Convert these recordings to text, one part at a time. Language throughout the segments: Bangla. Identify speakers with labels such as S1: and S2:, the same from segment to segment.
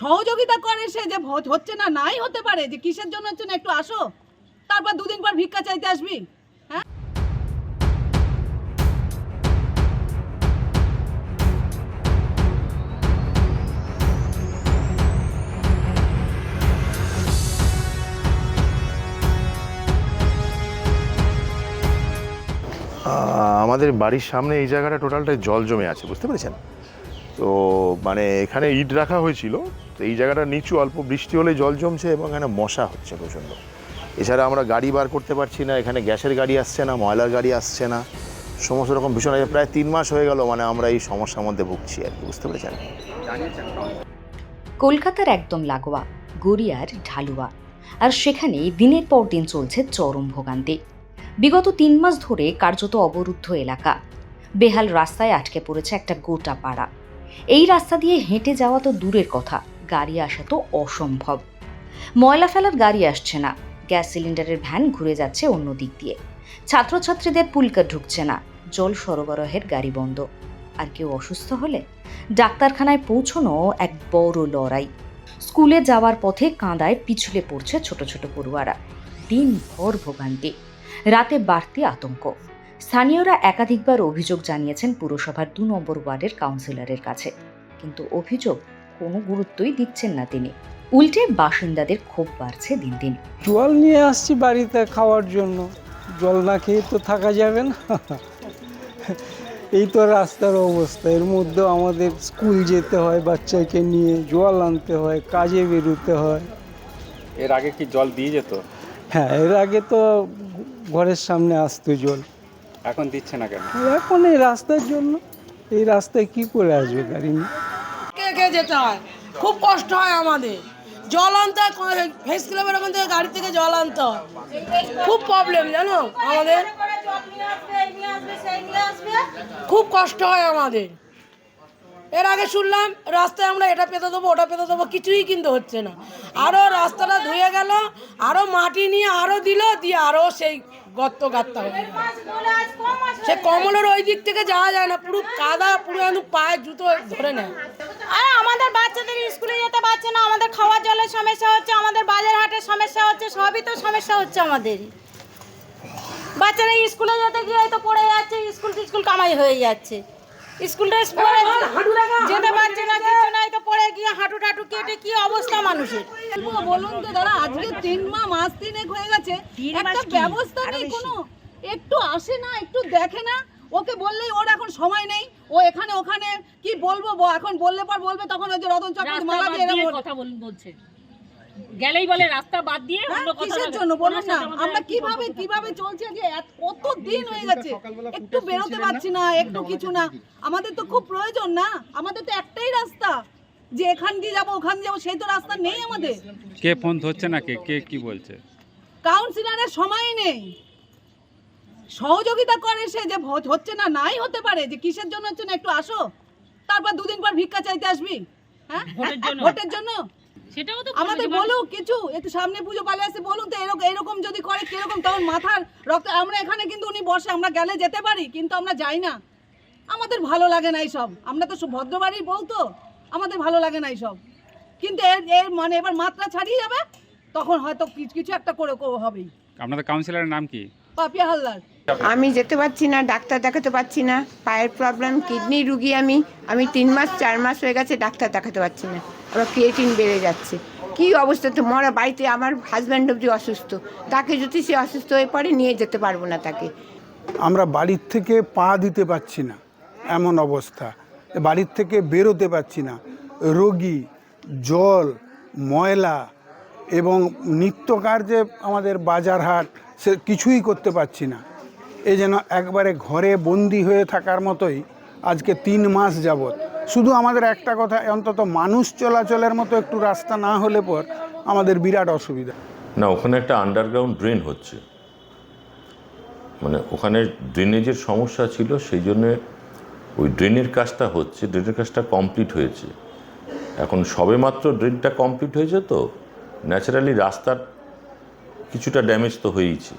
S1: সহযোগিতা করে সে যে হচ্ছে না, নাই হতে পারে, যে কিসের জন্য হচ্ছে না, একটু আসো। তারপর দুদিন পর ভিক্ষা চাইতে আসবি। হ্যাঁ?
S2: আমাদের বাড়ির সামনে এই জায়গাটা টোটালটাই জল জমে আছে, বুঝতে পেরেছেন? তো মানে এখানে ইট রাখা হয়েছিল। তো এই জায়গাটা নিচু, অল্প বৃষ্টি হলে জল জমছে এবং এখানে মশা হচ্ছে প্রচণ্ড। এছাড়া আমরা গাড়ি বার করতে পারছি না, এখানে গ্যাসের গাড়ি আসছে না, ময়লার গাড়ি আসছে না। সমস্ত রকম ভীষণ আছে প্রায় তিন মাস হয়ে গেল মানে আমরা এই সমস্যার মধ্যে ভুগছি আর কি, বুঝতে পেরেছেন?
S3: কলকাতার একদম লাগোয়া, গড়িয়ার ঢালুয়া। আর সেখানে দিনের পর দিন চলছে চরম ভোগান্তি। বিগত তিন মাস ধরে কার্যত অবরুদ্ধ এলাকা। বেহাল রাস্তায় আটকে পড়েছে একটা গোটা পাড়া। এই রাস্তা দিয়ে হেঁটে যাওয়া তো দূরের কথা, গাড়ি আসা তো অসম্ভব। ময়লা ফেলার গাড়ি আসছে না, গ্যাস সিলিন্ডারের ভ্যান ঘুরে যাচ্ছে অন্য দিক দিয়ে। ছাত্রছাত্রীদের পুলকা ঢুকছে না, জল সরবরাহের গাড়ি বন্ধ। আর কেউ অসুস্থ হলে? ডাক্তারখানায় পৌঁছনো এক বড় লড়াই। স্কুলে যাওয়ার পথে কাঁদায় পিছলে পড়ছে ছোট ছোট পড়ুয়ারা। দিনভর ভোগান্তি। রাতে বাড়তি আতঙ্ক। স্থানীয়রা একাধিকবার অভিযোগ জানিয়েছেন পুরসভার দু নম্বর ওয়ার্ডের কাউন্সিলরের কাছে। কিন্তু অভিযোগ কোনো গুরুত্বই দিচ্ছেন না তিনি। উল্টে বাসিন্দাদের ক্ষোভ বাড়ছে দিন দিন।
S4: জল নিয়ে আসছি বাড়িতে খাওয়ার জন্য। জল না খেয়ে তো থাকা যাবে না। এই তো রাস্তার অবস্থা। এর মধ্যেও আমাদের স্কুল যেতে হয় বাচ্চাকে নিয়ে জল আনতে হয় কাজে বেরোতে হয়।
S5: এর আগে কি জল দিয়ে যেত?
S4: হ্যাঁ এর আগে তো ঘরের সামনে আসতো জল।
S5: এখন দিচ্ছে না কেন?
S4: এখন এই রাস্তার জন্য এই রাস্তায় কি করে আসবে গাড়ি
S6: কে কে যেতে হয়? খুব কষ্ট হয় আমাদের। জল আনতে হয় ফেস ক্লাবের ওখান থেকে গাড়ি থেকে জল আনতে হয়। খুব প্রবলেম জানো? আমাদের। খুব কষ্ট হয় আমাদের। এর আগে শুনলাম, রাস্তায় আমরা এটা পেতে দেবো, ওটা পেতে দেবো, কিছুই কিন্তু হচ্ছে না। আরও রাস্তাটা ধুয়ে গেল আরও মাটি নিয়ে আরও দিল, দিয়ে আরও সেই গর্ত গাত্তা হয়ে সে কমলের ওই দিক থেকে যাওয়া যায় না, পুরো কাদা, পুরো একদম পায়ে জুতো ধরে নেয়।
S7: আর আমাদের বাচ্চাদের স্কুলে যেতে পারছে না, আমাদের খাওয়ার জলের সমস্যা হচ্ছে, আমাদের বাজার হাটের সমস্যা হচ্ছে, সবই তো সমস্যা হচ্ছে আমাদের। বাচ্চারা স্কুলে যেতে গিয়ে তো পড়ে যাচ্ছে স্কুল টিস্কুল কামাই হয়ে যাচ্ছে। স্কুল ড্রেস পরে যেতে পারছে না কিছু নাই তো পড়ে গিয়ে হাঁটু টাটু কেটে কি অবস্থা মানুষের?
S1: বলুন তো দাদা আজকে তিন মা মাস তিনেক হয়ে গেছে। একটা ব্যবস্থা নেই কোনো। একটু আসে না একটু দেখে না। ওকে বললেই ওর এখন সময় নেই। ও এখানে ওখানে কি বলব এখন বললে পর বলবে তখন ওই যে রতন চক্রবর্তী
S8: রাস্তা
S1: মালা দিয়ে
S8: কথা বলছে। গেলেই বলে রাস্তা বাদ দিয়ে
S1: হ্যাঁ,
S8: অন্য
S1: কিসের জন্য? বলুন না। আমরা
S8: আর
S1: কীভাবে কীভাবে চলছে যে কত দিন হয়ে গেছে। একটু বেরোতে পারছি না একটু কিছু না। আমাদের তো খুব প্রয়োজন না। আমাদের তো একটাই রাস্তা। যে এখান দিয়ে যাব ওখান দিয়ে যাব সেই তো রাস্তা নেই আমাদের।
S5: কে ফোন ধরছে না কে? কে কি বলছে?
S1: কাউন্সিলরের সময় নেই। সহযোগিতা করে সে যে হচ্ছে না নাই হতে পারে যে কিসের জন্য হচ্ছে না একটু আসো। তারপর দুদিন পর ভিক্ষা চাইতে আসবি। হ্যাঁ?
S8: ভোটের জন্য। সেটাও তো
S1: আমাদের বলুক কিছু একটু সামনে পুজো পালে আসে বলুন তো এরকম এরকম যদি করে কীরকম তখন মাথার রক্ত আমরা এখানে কিন্তু উনি বসে আমরা গেলে যেতে পারি কিন্তু আমরা যাই না। আমাদের ভালো লাগে না এইসব। আমরা তো ভদ্রবাড়ির বউ তো আমাদের ভালো লাগে না এইসব। কিন্তু এর এর মানে এবার মাত্রা ছাড়িয়ে যাবে তখন হয়তো কিছু কিছু একটা করে করে হবেই।
S5: আপনাদের কাউন্সিলরের নাম কি?
S1: পাপিয়া হালদার।
S9: আমি যেতে পারছি না ডাক্তার দেখাতে পারছি না। পায়ের প্রবলেম কিডনি রুগী আমি। আমি তিন মাস চার মাস হয়ে গেছে ডাক্তার দেখাতে পারছি না। আবার ক্রিয়েটিন বেড়ে যাচ্ছে। কি অবস্থা? তো মরা বাড়িতে আমার হাজব্যান্ড অব্দি অসুস্থ। তাকে যদি সে অসুস্থ হয়ে পড়ে, নিয়ে যেতে পারব না তাকে।
S10: আমরা বাড়ির থেকে পা দিতে পারছি না, এমন অবস্থা। বাড়ির থেকে বেরোতে পারছি না। রোগী, জল, ময়লা এবং নিত্যকার যে আমাদের বাজার হাট, সে কিছুই করতে পারছি না। এই যেন একবারে ঘরে বন্দি হয়ে থাকার মতোই আজকে তিন মাস যাবৎ। শুধু আমাদের একটা কথা, অন্তত মানুষ চলাচলের মতো একটু রাস্তা না হলে পর আমাদের বিরাট অসুবিধা।
S11: না, ওখানে একটা আন্ডারগ্রাউন্ড ড্রেন হচ্ছে। মানে ওখানে ড্রেনেজের সমস্যা ছিল, সেই জন্যে ওই ড্রেনের কাজটা হচ্ছে ড্রেনের কাজটা কমপ্লিট হয়েছে। এখন সবেমাত্র ড্রেনটা কমপ্লিট হয়েছে তো ন্যাচারালি রাস্তার কিছুটা ড্যামেজ তো হয়েইছে।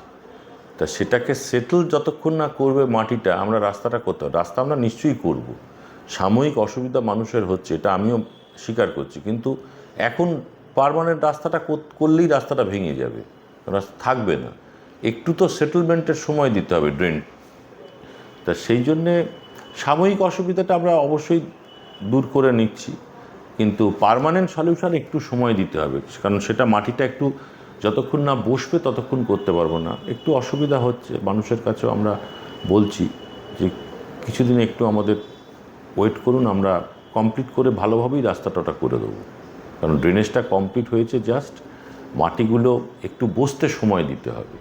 S11: তা সেটাকে সেটেল যতক্ষণ না করবে মাটিটা, আমরা রাস্তাটা করতে রাস্তা আমরা নিশ্চয়ই করব। সাময়িক অসুবিধা মানুষের হচ্ছে, এটা আমিও স্বীকার করছি। কিন্তু এখন পারমানেন্ট রাস্তাটা কর- করলেই রাস্তাটা ভেঙে যাবে। রাস্তা থাকবে না। একটু তো সেটেলমেন্টের সময় দিতে হবে ড্রেন তা সেই জন্যে সাময়িক অসুবিধাটা আমরা অবশ্যই দূর করে নিচ্ছি। কিন্তু পারমানেন্ট সলিউশন একটু সময় দিতে হবে। কারণ সেটা মাটিটা একটু যতক্ষণ না বসবে ততক্ষণ করতে পারব না। একটু অসুবিধা হচ্ছে। মানুষের কাছেও আমরা বলছি যে কিছুদিন একটু আমাদের ওয়েট করুন, আমরা কমপ্লিট করে ভালোভাবেই রাস্তাটা করে দেবো। কারণ ড্রেনেজটা কমপ্লিট হয়েছে জাস্ট মাটিগুলো একটু বসতে সময় দিতে হবে।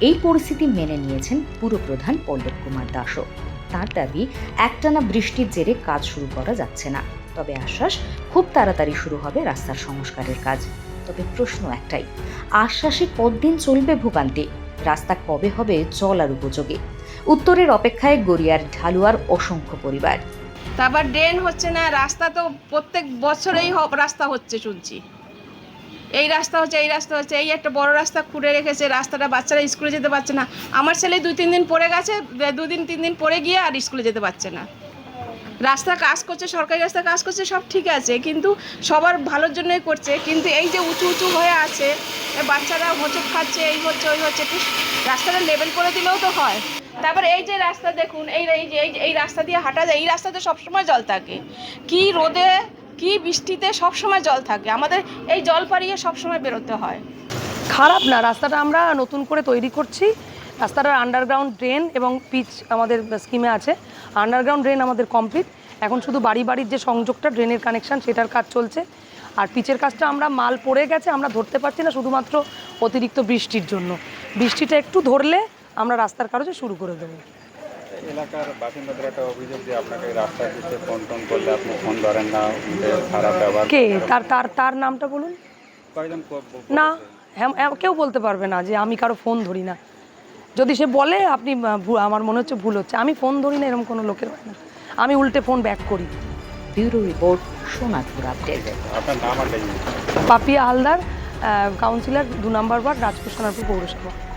S3: এই পরিস্থিতি মেনে নিয়েছেন পুরপ্রধান পল্লব কুমার দাসও। তার দাবি, একটানা বৃষ্টির জেরে কাজ শুরু করা যাচ্ছে না। তবে আশ্বাস, খুব তাড়াতাড়ি শুরু হবে রাস্তার সংস্কারের কাজ। তবে প্রশ্ন একটাই, আশ্বাসে কতদিন চলবে ভোগান্তি? রাস্তা কবে হবে চলার উপযোগী? উত্তরের অপেক্ষায় গড়িয়ার ঢালুয়ার অসংখ্য পরিবার।
S9: তারপর ড্রেন হচ্ছে না, রাস্তা তো প্রত্যেক বছরেই রাস্তা হচ্ছে শুনছি। এই রাস্তা হচ্ছে, এই রাস্তা হচ্ছে, এই একটা বড় রাস্তা খুঁড়ে রেখেছে, রাস্তাটা বাচ্চারা স্কুলে যেতে পারছে না। আমার ছেলে দুই, তিন দিন পড়ে গেছে, দুদিন, তিন দিন পরে গিয়ে আর স্কুলে যেতে পারছে না। রাস্তা কাজ করছে, সরকারি রাস্তা কাজ করছে, সব ঠিক আছে, কিন্তু সবার ভালোর জন্যই করছে। কিন্তু এই যে উঁচু উঁচু হয়ে আছে বাচ্চারা হোঁচট খাচ্ছে, এই হচ্ছে, ওই হচ্ছে রাস্তাটা লেভেল করে দিলেও তো হয়। তারপর এই যে রাস্তা দেখুন, এই এই যে, এই রাস্তা দিয়ে হাঁটা যায়, এই রাস্তাতে সবসময় জল থাকে। কি রোদে, কি বৃষ্টিতে সবসময় জল থাকে। আমাদের এই জল পাড়িয়ে সবসময় বেরোতে হয়।
S6: খারাপ না, রাস্তাটা আমরা নতুন করে তৈরি করছি। রাস্তাটার আন্ডারগ্রাউন্ড ড্রেন এবং পিচ আমাদের স্কিমে আছে। আন্ডারগ্রাউন্ড ড্রেন আমাদের কমপ্লিট এখন শুধু বাড়ি বাড়ির যে সংযোগটা ড্রেনের কানেকশান সেটার কাজ চলছে। আর পিচের কাজটা আমরা মাল পড়ে গেছে আমরা ধরতে পারছি না শুধুমাত্র অতিরিক্ত বৃষ্টির জন্য। বৃষ্টিটা একটু ধরলে আমরা রাস্তার কাজে শুরু করে দেবো।
S5: এলাকার বাসিন্দাদের একটা অভিযোগ যে আপনাকে রাস্তার দিকে ফোন টোন করলে আপনি ফোন ধরেন না খারাপ ব্যবহার
S6: কে? তার তার তার নামটা বলুন? না হ্যাঁ- হ্যাঁ, কেউ বলতে পারবে না যে আমি কারও ফোন ধরি না। যদি সে বলে আপনি ভু- আমার মনে হচ্ছে ভুল হচ্ছে। আমি ফোন ধরি না এরকম কোনো লোকের হয় না। আমি উল্টে ফোন ব্যাক করি।
S3: Bureau report Sonapur update
S6: Papiya Haldar councillor দু নম্বর ওয়ার্ড রাজপুর সোনারপুর পৌরসভা।